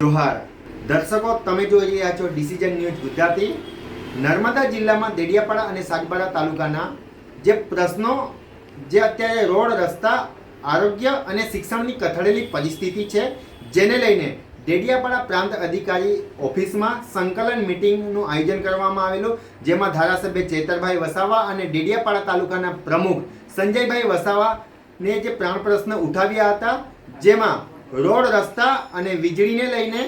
જોહાર. દર્શકો, તમે જોઈ રહ્યા છો ડિસિઝન ન્યૂઝ ગુજરાતી. નર્મદા જિલ્લામાં દેડિયાપાડા અને સાગબારા તાલુકાના જે પ્રશ્નો, જે અત્યારે રોડ, રસ્તા, આરોગ્ય અને શિક્ષણની કથળેલી પરિસ્થિતિ છે, જેને લઈને ડેડિયાપાડા પ્રાંત અધિકારી ઓફિસમાં સંકલન મિટિંગનું આયોજન કરવામાં આવેલું, જેમાં ધારાસભ્ય ચેતરભાઈ વસાવા અને ડેડિયાપાડા તાલુકાના પ્રમુખ સંજયભાઈ વસાવાને જે પ્રાણ પ્રશ્ન ઉઠાવ્યા હતા, જેમાં રોડ રસ્તા અને વીજળીને લઈને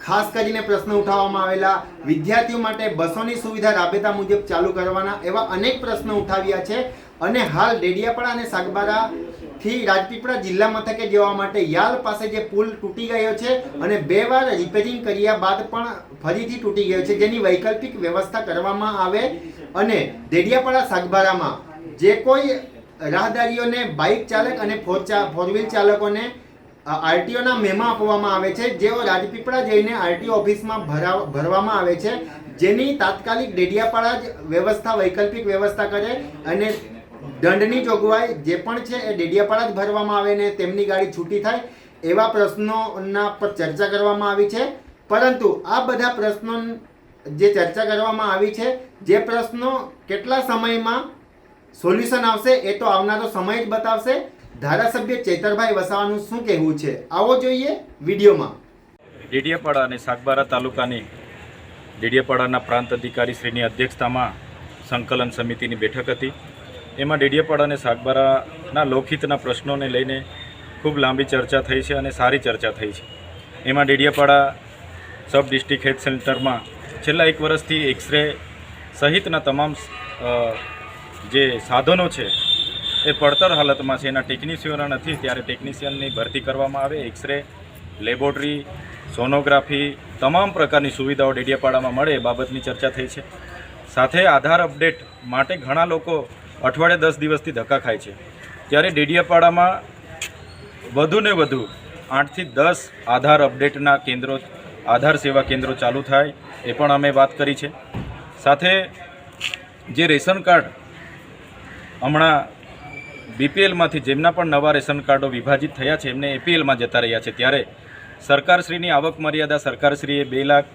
ખાસ કરીને પ્રશ્ન ઉઠાવવામાં આવેલા વિદ્યાર્થીઓ માટે બસોની સુવિધા રાબેતા મુજબ ચાલુ કરવાના એવા અનેક પ્રશ્નો ઉઠાવ્યા છે. અને હાલ ડેડિયાપાડા અને સાગબારા થી રાજપીપળા જિલ્લા મથકે જવા માટે યાલ પાસે જે પુલ તૂટી ગયો છે અને બે વાર રિપેરિંગ કર્યા બાદ પણ ફરીથી તૂટી ગયો છે. જેની વૈકલ્પિક વ્યવસ્થા કરવામાં આવે અને ડેડિયાપાડા સાગબારામાં જે કોઈ રાહદારીઓને બાઇક ચાલક અને ફોર ફોર વ્હીલ ચાલકોને આરટીઓના મેમા આપવામાં આવે છે, જેઓ રાજપીપળા જઈને આરટીઓ ઓફિસમાં ભરાવ, ભરવામાં આવે છે, જેની તાત્કાલિક ડેડિયાપાડા જ વ્યવસ્થા, વૈકલ્પિક વ્યવસ્થા કરે અને દંડની જોગવાઈ જે પણ છે એ ડેડિયાપાડા જ ભરવામાં આવે ને તેમની ગાડી છૂટી થાય એવા પ્રશ્નોના પર ચર્ચા કરવામાં આવી છે. પરંતુ આ બધા પ્રશ્નો જે ચર્ચા કરવામાં આવી છે, જે પ્રશ્નો કેટલા સમયમાં સોલ્યુશન આવશે એ તો આવનારો સમય જ બતાવશે. ધારાસભ્ય ચેતરભાઈ વસાવાનું શું કહેવું છે? આવો જોઈએ વિડીયોમાં. ડેડિયાપાડા અને સાગબારા તાલુકાની ડેડિયાપાડાના પ્રાંત અધિકારી શ્રીની અધ્યક્ષતામાં સંકલન સમિતિની બેઠક હતી. એમાં ડેડિયાપાડા અને સાગબારાના લોકહિતના પ્રશ્નોને લઈને ખૂબ લાંબી ચર્ચા થઈ છે અને સારી ચર્ચા થઈ છે. એમાં ડેડિયાપાડા સબ ડિસ્ટ્રિક્ટ હેલ્થ સેન્ટરમાં છેલ્લા એક વર્ષથી એક્સરે સહિતના તમામ જે સાધનો છે એ પડતર હાલતમાં છે. એના ટેકનિશિયનો નથી. ત્યારે ટેકનિશિયનની ભરતી કરવામાં આવે. એક્સરે લેબોરેટરી સોનોગ્રાફી તમામ પ્રકારની સુવિધાઓ ડેડિયાપાડામાં મળે. એ બાબતની ચર્ચા થઈ છે. સાથે આધાર અપડેટ માટે ઘણા લોકો અઠવાડિયે દસ દિવસથી ધક્કા ખાય છે. ત્યારે ડેડિયાપાડામાં વધુને વધુ આઠથી દસ આધાર અપડેટના કેન્દ્રો, આધાર સેવા કેન્દ્રો ચાલુ થાય. એ પણ અમે વાત કરી છે. સાથે જે રેશન કાર્ડ હમણાં બીપીએલમાંથી જેમના પણ નવા રેશન કાર્ડો વિભાજિત થયા છે, એમને એપીએલમાં જતા રહ્યા છે. ત્યારે સરકારશ્રીની આવક મર્યાદા સરકારશ્રીએ બે લાખ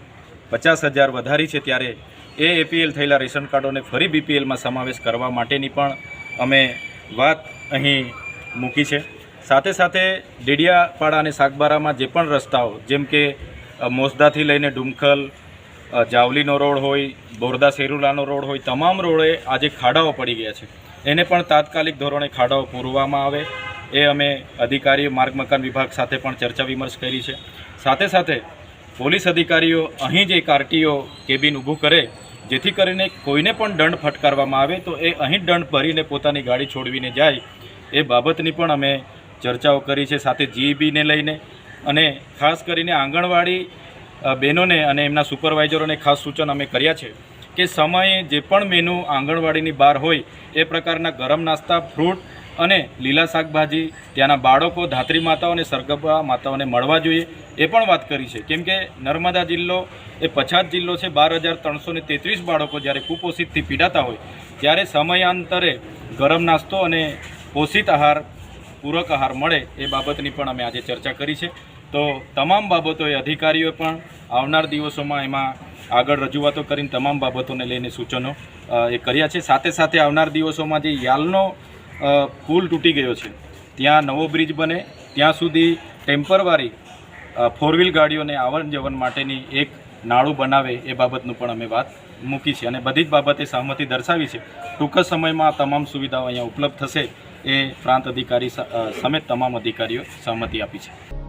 પચાસ હજાર વધારી છે, ત્યારે એ એપીએલ થયેલા રેશન કાર્ડોને ફરી બીપીએલમાં સમાવેશ કરવા માટેની પણ અમે વાત અહીં મૂકી છે. સાથે સાથે ડેડિયાપાડા અને સાગબારામાં જે પણ રસ્તાઓ, જેમ કે મોસદાથી લઈને ડુમખલ જાવલીનો રોડ હોય, બોરદા સેરુલાનો રોડ હોય, તમામ રોડે આજે ખાડાઓ પડી ગયા છે. એને પણ તાત્કાલિક ધોરણે ખાડાઓ પૂરવામાં આવે. એ અમે અધિકારીઓ, માર્ગ મકાન વિભાગ સાથે પણ ચર્ચા વિમર્શ કરી છે. સાથે સાથે પોલીસ અધિકારીઓ અહીં જે કાર્ટીઓ કેબિન ઊભું કરે, જેથી કરીને કોઈને પણ દંડ ફટકારવામાં આવે, તો એ અહીં દંડ ભરીને પોતાની ગાડી છોડવીને જાય. એ બાબતની પણ અમે ચર્ચાઓ કરી છે, સાથે જીઈબીને લઈને. અને ખાસ કરીને આંગણવાડી બહેનોને અને એમના સુપરવાઇઝરોને ખાસ સૂચન અમે કર્યા છે. કે સમયે જે પણ મેનુ આંગણવાડીની બહાર હોય, એ પ્રકારના ગરમ નાસ્તા, ફ્રૂટ અને લીલા શાકભાજી ત્યાંના બાળકો, ધાત્રી માતાઓ અને સરગબા માતાઓને મળવા જોઈએ. એ પણ વાત કરી છે. કેમ કે નર્મદા જિલ્લો એ પછાત જિલ્લો છે. બાર હજાર ત્રણસો ને તેત્રીસ બાળકો જ્યારે કુપોષિતથી પીડાતા હોય, ત્યારે સમયાંતરે ગરમ નાસ્તો અને પોષિત આહાર, પૂરક આહાર મળે એ બાબતની પણ અમે આજે ચર્ચા કરી છે. તો તમામ બાબતોએ અધિકારીઓ પણ આવનાર દિવસોમાં એમાં આગળ રજૂઆતો કરીને તમામ બાબતોને લઈને સૂચનો એ કર્યા છે. સાથે સાથે આવનાર દિવસોમાં જે યાલનો પુલ તૂટી ગયો છે, ત્યાં નવો બ્રિજ બને. ત્યાં સુધી ટેમ્પરવારી ફોર વ્હીલ ગાડીઓને આવન જવન માટેની એક નાળું બનાવે એ બાબતનું પણ અમે વાત મૂકી છે. અને બધી જ બાબતે સહમતિ દર્શાવી છે. ટૂંક સમયમાં તમામ સુવિધાઓ અહીંયા ઉપલબ્ધ થશે એ પ્રાંત અધિકારી સમેત તમામ અધિકારીઓ સહમતિ આપી છે.